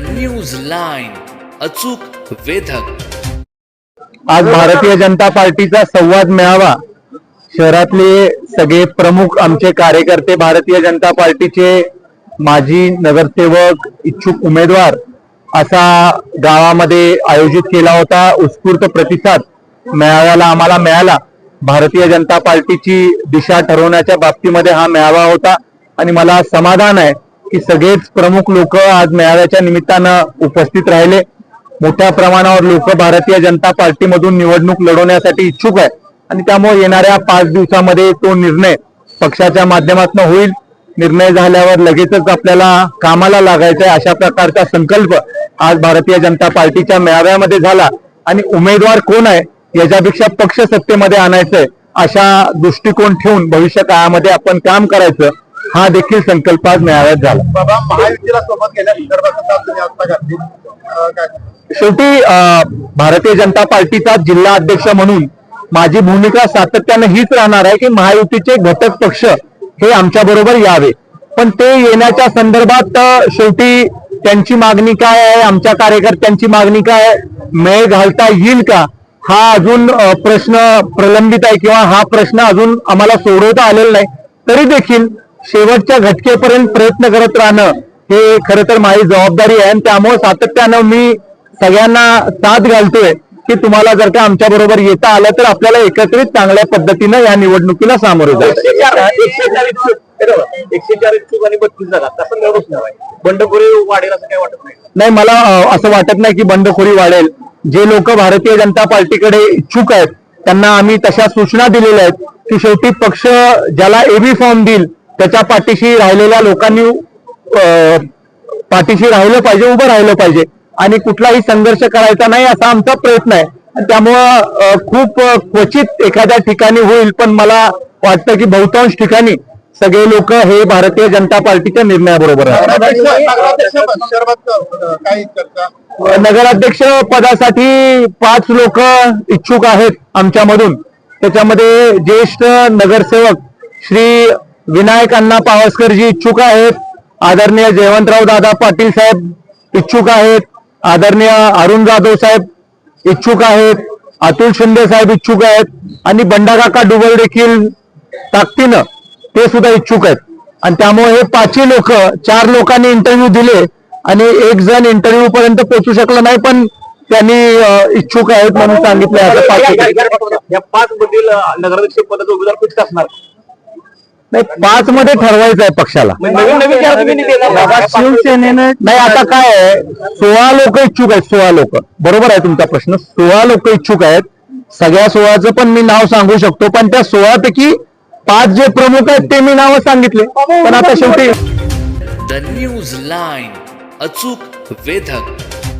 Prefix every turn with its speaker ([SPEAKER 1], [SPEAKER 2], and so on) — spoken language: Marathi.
[SPEAKER 1] न्यूज लाईन अचूक वेधक.
[SPEAKER 2] आज भारतीय जनता पार्टीचा संवाद मेळावा. शहरातले सगळे प्रमुख आमचे कार्यकर्ते भारतीय जनता पार्टीचे माजी नगरसेवक इच्छुक उमेदवार असा गावामध्ये आयोजित केला होता. उत्स्फूर्त प्रतिसाद मेळाव्याला आम्हाला मिळाला. भारतीय जनता पार्टीची दिशा ठरवण्याच्या बाबतीमध्ये हा मेळावा होता. आणि मला समाधान आहे की सगळेच प्रमुख लोक आज मेळाव्याच्या निमित्तानं उपस्थित राहिले. मोठ्या प्रमाणावर लोक भारतीय जनता पार्टीमधून निवडणूक लढवण्यासाठी इच्छुक आहे आणि त्यामुळे येणाऱ्या पाच दिवसामध्ये तो निर्णय पक्षाच्या माध्यमातून होईल. निर्णय झाल्यावर लगेचच आपल्याला कामाला लागायचं आहे अशा प्रकारचा संकल्प आज भारतीय जनता पार्टीच्या मेळाव्यामध्ये झाला. आणि उमेदवार कोण आहे याच्यापेक्षा पक्ष सत्तेमध्ये आणायचंय अशा दृष्टिकोन ठेवून भविष्य काळामध्ये आपण काम करायचं. हा देखील संकल्प आज मेळाव्यात झाला.
[SPEAKER 3] बाबा महायुतीला सोबत
[SPEAKER 2] शेवटी भारतीय जनता पार्टीचा जिल्हा अध्यक्ष म्हणून माझी भूमिका सातत्यानं हीच राहणार आहे की महायुतीचे घटक पक्ष हे आमच्या बरोबर यावे. पण ते येण्याच्या संदर्भात शेवटी त्यांची मागणी काय आहे? आमच्या कार्यकर्त्यांची मागणी काय आहे? मेळ घालता येईल का? हा अजून प्रश्न प्रलंबित आहे किंवा हा प्रश्न अजून आम्हाला सोडवता आलेला नाही. तरी देखील शेवटच्या घटकेपर्यंत प्रयत्न करत राहणं हे खरं तर माझी जबाबदारी आहे आणि त्यामुळे सातत्यानं मी सगळ्यांना साथ घालतोय की तुम्हाला जर का आमच्या बरोबर येता आलं तर आपल्याला एकत्रित चांगल्या पद्धतीनं या निवडणुकीला सामोरं
[SPEAKER 3] नाही बंडखोरी वाढेल असं काय वाटत नाही.
[SPEAKER 2] नाही मला असं वाटत नाही की बंडखोरी वाढेल. जे लोक भारतीय जनता पार्टीकडे इच्छुक आहेत त्यांना आम्ही तशा सूचना दिलेल्या आहेत की शेवटी पक्ष ज्याला एबी फॉर्म देईल त्याच्या पाठीशी राहिलेल्या लोकांनी पाठीशी राहिलं पाहिजे उभं राहिलं पाहिजे. आणि कुठलाही संघर्ष करायचा नाही असा आमचा प्रयत्न आहे. त्यामुळं खूप क्वचित एखाद्या ठिकाणी होईल पण मला वाटतं की बहुतांश ठिकाणी सगळे लोक हे भारतीय जनता पार्टीच्या निर्णयाबरोबर आहेत.
[SPEAKER 3] चर्चा
[SPEAKER 2] नगराध्यक्ष पदासाठी पाच लोक इच्छुक आहेत आमच्यामधून. त्याच्यामध्ये ज्येष्ठ नगरसेवक श्री विनायक अण्णा पावसकरजी इच्छुक आहेत आदरणीय जयवंतराव दादा पाटील साहेब इच्छुक आहेत आदरणीय अरुण जाधव साहेब इच्छुक आहेत अतुल शिंदे साहेब इच्छुक आहेत आणि बंडाकाका डुबल देखील ताकदीनं ते सुद्धा इच्छुक आहेत आणि त्यामुळे हे पाचही लोक चार लोकांनी इंटरव्ह्यू दिले आणि एक जण इंटरव्ह्यू पर्यंत पोहोचू शकला नाही पण त्यांनी इच्छुक आहेत म्हणून सांगितलं.
[SPEAKER 3] या पाच मधील नगराध्यक्ष पदाचा उमेदवार फिक्स असणार
[SPEAKER 2] नाही पाच मध्ये ठरवायचं आहे पक्षाला. शिवसेनेनं नाही आता काय आहे? सोळा लोक इच्छुक आहेत सोळा लोक. बरोबर आहे तुमचा प्रश्न? सोळा लोक इच्छुक आहेत. सगळ्या सोळाचं पण मी नाव सांगू शकतो पण त्या सोळा पैकी पाच जे प्रमुख आहेत ते मी नावं सांगितले. पण आता शेवटी
[SPEAKER 1] द न्यूज लाईन अचूक वेधक.